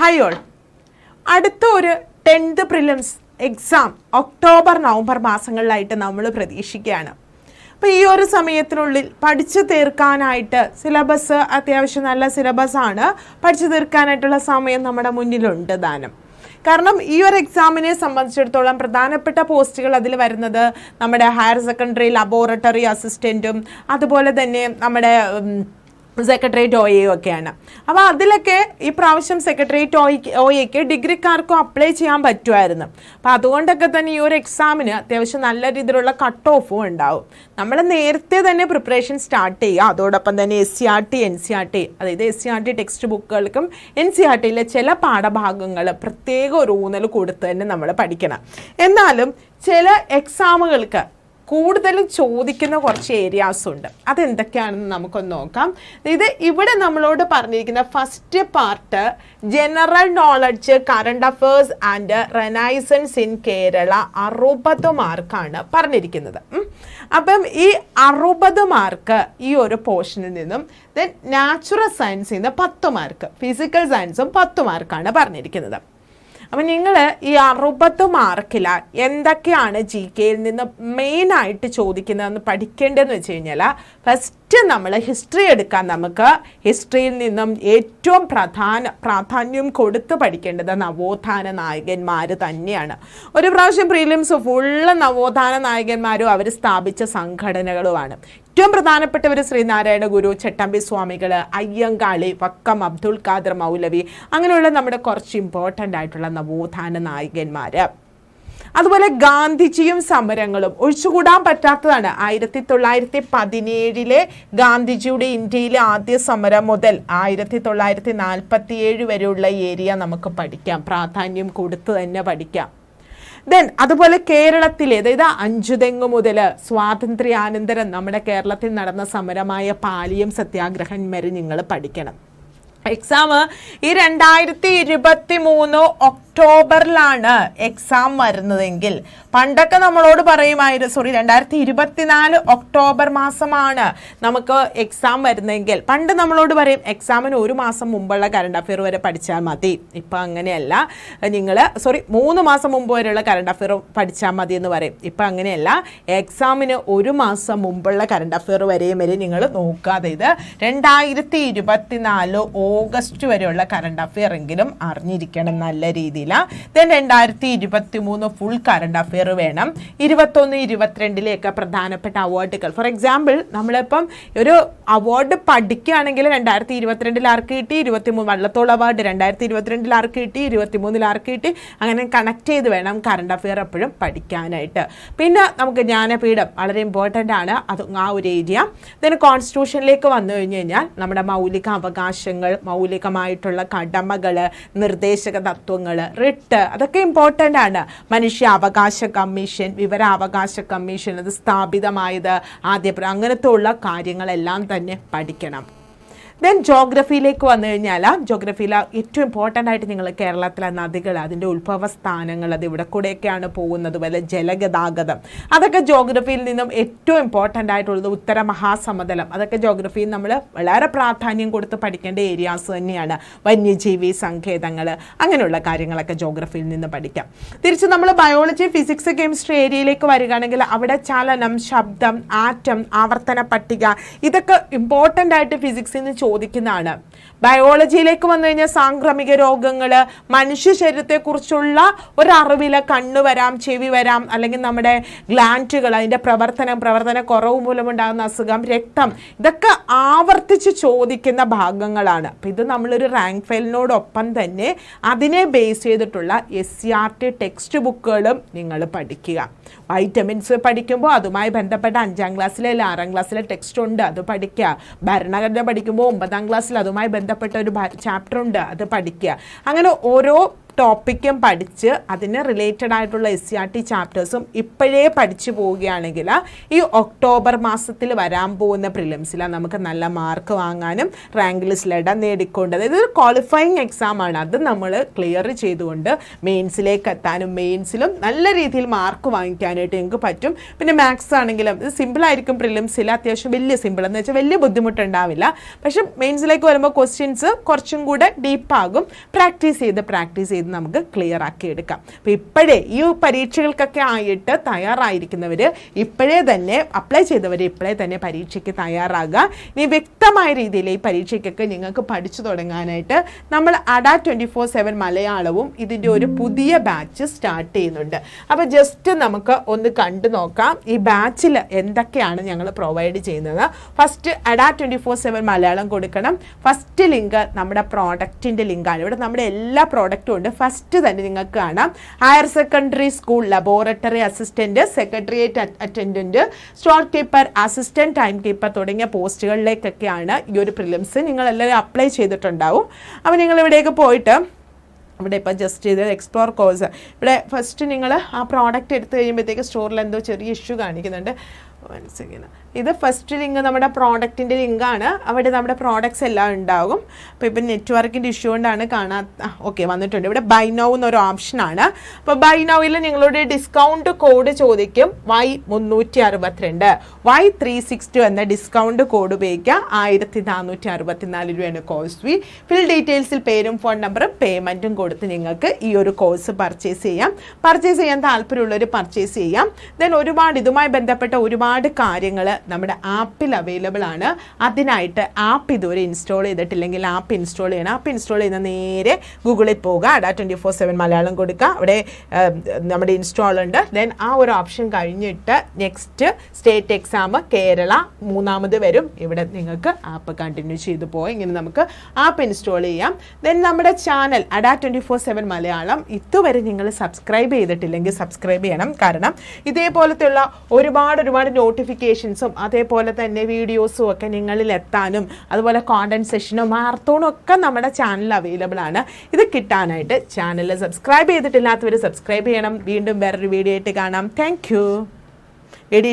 Hi all അടുത്ത ഒരു tenth prelims exam October November മാസങ്ങളിലായിട്ട് നമ്മൾ പ്രതീക്ഷിക്കുകയാണ്. അപ്പോൾ ഈ ഒരു സമയത്തിനുള്ളിൽ പഠിച്ചു തീർക്കാനായിട്ട് സിലബസ് അത്യാവശ്യം നല്ല സിലബസാണ് പഠിച്ചു തീർക്കാനായിട്ടുള്ള സമയം നമ്മുടെ മുന്നിലുണ്ട് ദാനം. കാരണം ഈ ഒരു എക്സാമിനെ സംബന്ധിച്ചിടത്തോളം പ്രധാനപ്പെട്ട പോസ്റ്റുകൾ അതിൽ വരുന്നത് നമ്മുടെ ഹയർ സെക്കൻഡറി ലബോറട്ടറി അസിസ്റ്റന്റും അതുപോലെ തന്നെ നമ്മുടെ ഉം, സെക്രട്ടേറിയറ്റ് ഒ ഒക്കെയാണ്. അപ്പോൾ അതിലൊക്കെ ഈ പ്രാവശ്യം സെക്രട്ടേറിയറ്റ് ഒ എക്ക് ഡിഗ്രിക്കാർക്കും അപ്ലൈ ചെയ്യാൻ പറ്റുമായിരുന്നു. അപ്പോൾ അതുകൊണ്ടൊക്കെ തന്നെ ഈ ഒരു എക്സാമിന് അത്യാവശ്യം നല്ല രീതിയിലുള്ള കട്ട് ഓഫും ഉണ്ടാവും. നമ്മൾ നേരത്തെ തന്നെ പ്രിപ്പറേഷൻ സ്റ്റാർട്ട് ചെയ്യുക. അതോടൊപ്പം തന്നെ S C R T N C R T അതായത് S C R T text ബുക്കുകൾക്കും N C R ടിയിലെ ചില പാഠഭാഗങ്ങൾ പ്രത്യേക ഒരു ഊന്നൽ കൊടുത്ത് തന്നെ നമ്മൾ പഠിക്കണം. എന്നാലും ചില എക്സാമുകൾക്ക് കൂടുതലും ചോദിക്കുന്ന കുറച്ച് ഏരിയാസ് ഉണ്ട്. അതെന്തൊക്കെയാണെന്ന് നമുക്കൊന്ന് നോക്കാം. ഇത് ഇവിടെ നമ്മളോട് പറഞ്ഞിരിക്കുന്ന first part general knowledge current affairs and renaissance in Kerala അറുപത് മാർക്കാണ് പറഞ്ഞിരിക്കുന്നത്. അപ്പം ഈ അറുപത് മാർക്ക് ഈ ഒരു പോർഷനിൽ നിന്നും ദെൻ നാച്ചുറൽ സയൻസിൽ നിന്ന് പത്ത് മാർക്ക് ഫിസിക്കൽ സയൻസും പത്ത് മാർക്കാണ് പറഞ്ഞിരിക്കുന്നത്. അപ്പം നിങ്ങൾ ഈ അറുപത് മാർക്കിൽ എന്തൊക്കെയാണ് ജി കെയിൽ നിന്ന് മെയിനായിട്ട് ചോദിക്കുന്നതെന്ന് പഠിക്കേണ്ടതെന്ന് വെച്ച് കഴിഞ്ഞാൽ ഫസ്റ്റ് നമ്മൾ ഹിസ്റ്ററി എടുക്കാൻ നമുക്ക് ഹിസ്റ്ററിയിൽ നിന്നും ഏറ്റവും പ്രധാന പ്രാധാന്യം കൊടുത്ത് പഠിക്കേണ്ടത് നവോത്ഥാന നായകന്മാർ തന്നെയാണ്. ഒരു പ്രാവശ്യം പ്രീലിംസ് ഫുള്ള് നവോത്ഥാന നായകന്മാരും അവർ സ്ഥാപിച്ച സംഘടനകളുമാണ്. ഏറ്റവും പ്രധാനപ്പെട്ടവർ ശ്രീനാരായണ ഗുരു ചട്ടമ്പി സ്വാമികൾ അയ്യങ്കാളി വക്കം അബ്ദുൾ ഖാദർ മൗലവി അങ്ങനെയുള്ള നമ്മുടെ കുറച്ച് ഇമ്പോർട്ടന്റ് ആയിട്ടുള്ള നവോത്ഥാന നായകന്മാർ അതുപോലെ ഗാന്ധിജിയും സമരങ്ങളും ഒഴിച്ചുകൂടാൻ പറ്റാത്തതാണ്. ആയിരത്തി തൊള്ളായിരത്തി പതിനേഴിലെ ഗാന്ധിജിയുടെ ഇന്ത്യയിലെ ആദ്യ സമരം മുതൽ ആയിരത്തി തൊള്ളായിരത്തി നാൽപ്പത്തി ഏഴ് വരെയുള്ള ഏരിയ നമുക്ക് പഠിക്കാം. പ്രാധാന്യം കൊടുത്ത് തന്നെ പഠിക്കാം. ദെൻ അതുപോലെ കേരളത്തിലെ അതായത് അഞ്ചുതെങ്ങ് മുതൽ സ്വാതന്ത്ര്യാനന്തരം നമ്മുടെ കേരളത്തിൽ നടന്ന സമരമായ പാലിയം സത്യാഗ്രഹം വരെ നിങ്ങൾ പഠിക്കണം. എക്സാം ഈ രണ്ടായിരത്തി ഇരുപത്തി മൂന്ന് ഒക്ടോബറിലാണ് എക്സാം വരുന്നതെങ്കിൽ. പണ്ടൊക്കെ നമ്മളോട് പറയുമായിരുന്നു സോറി രണ്ടായിരത്തി ഇരുപത്തിനാല് ഒക്ടോബർ മാസമാണ് നമുക്ക് എക്സാം വരുന്നതെങ്കിൽ. പണ്ട് നമ്മളോട് പറയും എക്സാമിന് ഒരു മാസം മുമ്പുള്ള കറണ്ട് അഫെയർ വരെ പഠിച്ചാൽ മതി. ഇപ്പം അങ്ങനെയല്ല. നിങ്ങൾ സോറി മൂന്ന് മാസം മുമ്പ് വരെയുള്ള കറണ്ട് അഫെയർ പഠിച്ചാൽ മതി എന്ന് പറയും. ഇപ്പം അങ്ങനെയല്ല. എക്സാമിന് ഒരു മാസം മുമ്പുള്ള കറണ്ട് അഫെയർ വരെയും വരെ നിങ്ങൾ നോക്കാതെ ഇത് രണ്ടായിരത്തി ഇരുപത്തിനാല് ഓഗസ്റ്റ് വരെയുള്ള കറണ്ട് അഫെയർ എങ്കിലും അറിഞ്ഞിരിക്കണം നല്ല രീതിയിൽ ദെൻ രണ്ടായിരത്തി ഇരുപത്തി മൂന്ന് ഫുൾ കറണ്ട് അഫെയർ വേണം. ഇരുപത്തൊന്ന് ഇരുപത്തിരണ്ടിലേക്ക് പ്രധാനപ്പെട്ട അവാർഡുകൾ ഫോർ എക്സാമ്പിൾ നമ്മളിപ്പം ഒരു അവാർഡ് പഠിക്കുകയാണെങ്കിൽ രണ്ടായിരത്തി ഇരുപത്തിരണ്ടിൽ ആർക്ക് കിട്ടി? ഇരുപത്തി മൂന്ന് വള്ളത്തോൾ അവാർഡ് രണ്ടായിരത്തി ഇരുപത്തിരണ്ടിൽ ആർക്ക് കിട്ടി? ഇരുപത്തി മൂന്നിൽ ആർക്ക് കിട്ടി? അങ്ങനെ കണക്ട് ചെയ്ത് വേണം കറണ്ട് അഫെയർ എപ്പോഴും പഠിക്കാനായിട്ട്. പിന്നെ നമുക്ക് ജ്ഞാനപീഠം വളരെ ഇമ്പോർട്ടന്റ് ആണ്. അത് ആ ഒരു ഏരിയ then കോൺസ്റ്റിറ്റ്യൂഷനിലേക്ക് വന്നു കഴിഞ്ഞ് കഴിഞ്ഞാൽ നമ്മുടെ മൗലിക അവകാശങ്ങൾ മൗലികമായിട്ടുള്ള കടമകൾ നിർദ്ദേശക തത്വങ്ങൾ റിട്ട് അതൊക്കെ ഇമ്പോർട്ടന്റ് ആണ്. മനുഷ്യ മനുഷ്യാവകാശ കമ്മീഷൻ വിവരാവകാശ കമ്മീഷൻ അത് സ്ഥാപിതമായത് ആദ്യ അങ്ങനത്തെ ഉള്ള കാര്യങ്ങളെല്ലാം തന്നെ പഠിക്കണം. ദെൻ ജോഗ്രഫിയിലേക്ക് വന്നു കഴിഞ്ഞാൽ ജോഗ്രഫിയിൽ ഏറ്റവും ഇമ്പോർട്ടന്റ് ആയിട്ട് നിങ്ങൾ കേരളത്തിലെ നദികൾ അതിന്റെ ഉത്ഭവ സ്ഥാനങ്ങൾ അത് ഇവിടെ കൂടെയൊക്കെയാണ് പോകുന്നത് വല്ല ജലഗതാഗതം. അതൊക്കെ ജോഗ്രഫിയിൽ നിന്നും ഏറ്റവും ഇമ്പോർട്ടന്റ് ആയിട്ടുള്ളത് ഉത്തര മഹാസമതലം. അതൊക്കെ ജോഗ്രഫിയിൽ നമ്മൾ വളരെ പ്രാധാന്യം കൊടുത്ത് പഠിക്കേണ്ട ഏരിയാസ് തന്നെയാണ്. വന്യജീവി സങ്കേതങ്ങൾ അങ്ങനെയുള്ള കാര്യങ്ങളൊക്കെ ജോഗ്രഫിയിൽ നിന്ന് പഠിക്കാം. തിരിച്ച് നമ്മൾ ബയോളജി ഫിസിക്സ് കെമിസ്ട്രി ഏരിയയിലേക്ക് വരികയാണെങ്കിൽ അവിടെ ചലനം ശബ്ദം ആറ്റം ആവർത്തന പട്ടിക ഇതൊക്കെ ഇമ്പോർട്ടന്റ് ആയിട്ട് ഫിസിക്സിൽ നിന്ന് ചോദിക്കുന്നതാണ്. ബയോളജിയിലേക്ക് വന്നു കഴിഞ്ഞാൽ സാംക്രമിക രോഗങ്ങൾ മനുഷ്യ ശരീരത്തെക്കുറിച്ചുള്ള ഒരറിവിൽ കണ്ണ് വരാം ചെവി വരാം അല്ലെങ്കിൽ നമ്മുടെ ഗ്ലാന്റുകൾ അതിന്റെ പ്രവർത്തനം പ്രവർത്തന കുറവ് മൂലമുണ്ടാകുന്ന അസുഖം രക്തം ഇതൊക്കെ ആവർത്തിച്ച് ചോദിക്കുന്ന ഭാഗങ്ങളാണ്. അപ്പം ഇത് നമ്മളൊരു റാങ്ക് ഫയലിനോടൊപ്പം തന്നെ അതിനെ ബേസ് ചെയ്തിട്ടുള്ള S C R T text ബുക്കുകളും നിങ്ങൾ പഠിക്കുക. വൈറ്റമിൻസ് പഠിക്കുമ്പോൾ അതുമായി ബന്ധപ്പെട്ട അഞ്ചാം ക്ലാസ്സിലെ അല്ലെങ്കിൽ ആറാം ക്ലാസ്സിലെ ടെക്സ്റ്റ് ഉണ്ട് അത് പഠിക്കുക. ഭരണഘടന പഠിക്കുമ്പോൾ ഒമ്പതാം ക്ലാസ്സിൽ അതുമായി ബന്ധപ്പെട്ട ഒരു ചാപ്റ്റർ ഉണ്ട്. അത് പഠിക്കുക. അങ്ങനെ ഓരോ ടോപ്പിക്കും പഠിച്ച് അതിന് റിലേറ്റഡ് ആയിട്ടുള്ള എസ് സി ആർ ടി ചാപ്റ്റേഴ്സും ഇപ്പോഴേ പഠിച്ചു പോവുകയാണെങ്കിൽ ഈ ഒക്ടോബർ മാസത്തിൽ വരാൻ പോകുന്ന പ്രിലിംസിൽ നമുക്ക് നല്ല മാർക്ക് വാങ്ങാനും റാങ്ക് ലിസ്റ്റിൽ ഇടം നേടിക്കൊണ്ടത് ഇതൊരു ക്വാളിഫയിങ് എക്സാം ആണ്. അത് നമ്മൾ ക്ലിയർ ചെയ്തുകൊണ്ട് മെയിൻസിലേക്ക് എത്താനും മെയിൻസിലും നല്ല രീതിയിൽ മാർക്ക് വാങ്ങിക്കാനായിട്ട് ഞങ്ങൾക്ക് പറ്റും. പിന്നെ മാത്സ് ആണെങ്കിലും ഇത് സിമ്പിളായിരിക്കും പ്രിലിംസിൽ അത്യാവശ്യം വലിയ സിമ്പിൾ എന്ന് വെച്ചാൽ വലിയ ബുദ്ധിമുട്ടുണ്ടാവില്ല. പക്ഷെ മെയിൻസിലേക്ക് വരുമ്പോൾ ക്വസ്റ്റ്യൻസ് കുറച്ചും കൂടെ ഡീപ്പാകും പ്രാക്ടീസ് ചെയ്ത് പ്രാക്ടീസ് ചെയ്ത് നമുക്ക് ക്ലിയർ ആക്കി എടുക്കാം. അപ്പോൾ ഇപ്പോഴേ ഈ പരീക്ഷകൾക്കൊക്കെ ആയിട്ട് തയ്യാറായിരിക്കുന്നവർ ഇപ്പോഴേ തന്നെ അപ്ലൈ ചെയ്തവർ ഇപ്പോഴേ തന്നെ പരീക്ഷയ്ക്ക് തയ്യാറാകുക. ഇനി വ്യക്തമായ രീതിയിൽ ഈ പരീക്ഷയ്ക്കൊക്കെ നിങ്ങൾക്ക് പഠിച്ചു തുടങ്ങാനായിട്ട് നമ്മൾ അഡ ട്വന്റി ഫോർ സെവൻ മലയാളവും ഇതിന്റെ ഒരു പുതിയ ബാച്ച് സ്റ്റാർട്ട് ചെയ്യുന്നുണ്ട്. അപ്പോൾ ജസ്റ്റ് നമുക്ക് ഒന്ന് കണ്ടു നോക്കാം. ഈ ബാച്ചിൽ എന്തൊക്കെയാണ് ഞങ്ങൾ പ്രൊവൈഡ് ചെയ്യുന്നത്. First Adda twenty four seven Malayalam കൊടുക്കണം. ഫസ്റ്റ് ലിങ്ക് നമ്മുടെ പ്രോഡക്റ്റിന്റെ ലിങ്കാണ്. ഇവിടെ നമ്മുടെ എല്ലാ പ്രോഡക്റ്റും ഉണ്ട്. ഫസ്റ്റ് തന്നെ നിങ്ങൾക്ക് കാണാം. Higher secondary school laboratory assistant secretariat attendant store keeper assistant time keeper തുടങ്ങിയ പോസ്റ്റുകളിലേക്കൊക്കെയാണ് ഈ ഒരു പ്രിലിംസ് നിങ്ങൾ നിങ്ങളെല്ലാവരും അപ്ലൈ ചെയ്തിട്ടുണ്ടാവും. അപ്പോൾ നിങ്ങൾ ഇവിടേക്ക് പോയിട്ട് ഇവിടെ ഇപ്പോൾ ജസ്റ്റ് ചെയ്ത് എക്സ്പ്ലോർ കോഴ്സ് ഇവിടെ ഫസ്റ്റ് നിങ്ങൾ ആ പ്രോഡക്റ്റ് എടുത്തു കഴിയുമ്പോഴത്തേക്ക് സ്റ്റോറിൽ എന്തോ ചെറിയ ഇഷ്യൂ കാണിക്കുന്നുണ്ട്. വൺ ഇത് ഫസ്റ്റ് ലിങ്ക് നമ്മുടെ പ്രോഡക്റ്റിന്റെ ലിങ്കാണ്. അവിടെ നമ്മുടെ പ്രോഡക്റ്റ്സ് എല്ലാം ഉണ്ടാകും. അപ്പോൾ ഇപ്പം നെറ്റ്വർക്കിന്റെ ഇഷ്യൂ കൊണ്ടാണ് കാണാത്ത ഓക്കെ വന്നിട്ടുണ്ട്. ഇവിടെ ബൈ നൗ എന്നൊരു ഓപ്ഷനാണ് അപ്പോൾ ബൈ നൗവിൽ നിങ്ങളുടെ ഡിസ്കൗണ്ട് കോഡ് ചോദിക്കും. വൈ മുന്നൂറ്റി അറുപത്തിരണ്ട് വൈ ത്രീ സിക്സ് ടു എന്ന ഡിസ്കൗണ്ട് കോഡ് ഉപയോഗിക്കുക. ആയിരത്തി നാനൂറ്റി അറുപത്തിനാല് രൂപയാണ് കോഴ്സ് ഫീ ഫിൽ ഡീറ്റെയിൽസിൽ പേരും ഫോൺ നമ്പറും പേയ്മെന്റും കൊടുത്ത് നിങ്ങൾക്ക് ഈ ഒരു കോഴ്സ് പർച്ചേസ് ചെയ്യാം. പർച്ചേസ് ചെയ്യാൻ താല്പര്യമുള്ളവർ പർച്ചേസ് ചെയ്യാം. ദെൻ ഒരുപാട് ഇതുമായി ബന്ധപ്പെട്ട ഒരുപാട് കാര്യങ്ങൾ നമ്മുടെ ആപ്പിൽ അവൈലബിൾ ആണ്. അതിനായിട്ട് ആപ്പ് ഇതുവരെ ഇൻസ്റ്റാൾ ചെയ്തിട്ടില്ലെങ്കിൽ ആപ്പ് ഇൻസ്റ്റാൾ ചെയ്യണം. ആപ്പ് ഇൻസ്റ്റാൾ ചെയ്യുന്ന നേരെ ഗൂഗിളിൽ പോകുക Adda twenty four seven Malayalam കൊടുക്കുക. അവിടെ നമ്മുടെ ഇൻസ്റ്റാൾ ഉണ്ട്. ദെൻ ആ ഒരു ഓപ്ഷൻ കഴിഞ്ഞിട്ട് നെക്സ്റ്റ് സ്റ്റേറ്റ് എക്സാം കേരള മൂന്നാമത് വരും. ഇവിടെ നിങ്ങൾക്ക് ആപ്പ് കണ്ടിന്യൂ ചെയ്തു പോയി ഇങ്ങനെ നമുക്ക് ആപ്പ് ഇൻസ്റ്റാൾ ചെയ്യാം. ദെൻ നമ്മുടെ channel Adda twenty four seven Malayalam. ഇതുവരെ നിങ്ങൾ സബ്സ്ക്രൈബ് ചെയ്തിട്ടില്ലെങ്കിൽ സബ്സ്ക്രൈബ് ചെയ്യണം. കാരണം ഇതേപോലത്തെയുള്ള ഒരുപാട് ഒരുപാട് നോട്ടിഫിക്കേഷൻസും അതേപോലെ തന്നെ വീഡിയോസും ഒക്കെ നിങ്ങളിൽ എത്താനും അതുപോലെ കോണ്ടന്റ് സെഷനും മാർത്തോണും ഒക്കെ നമ്മുടെ ചാനൽ അവൈലബിൾ ആണ്. ഇത് കിട്ടാനായിട്ട് ചാനൽ സബ്സ്ക്രൈബ് ചെയ്തിട്ടില്ലാത്തവർ സബ്സ്ക്രൈബ് ചെയ്യണം. വീണ്ടും വേറൊരു വീഡിയോ ആയിട്ട് കാണാം. താങ്ക് യു എടി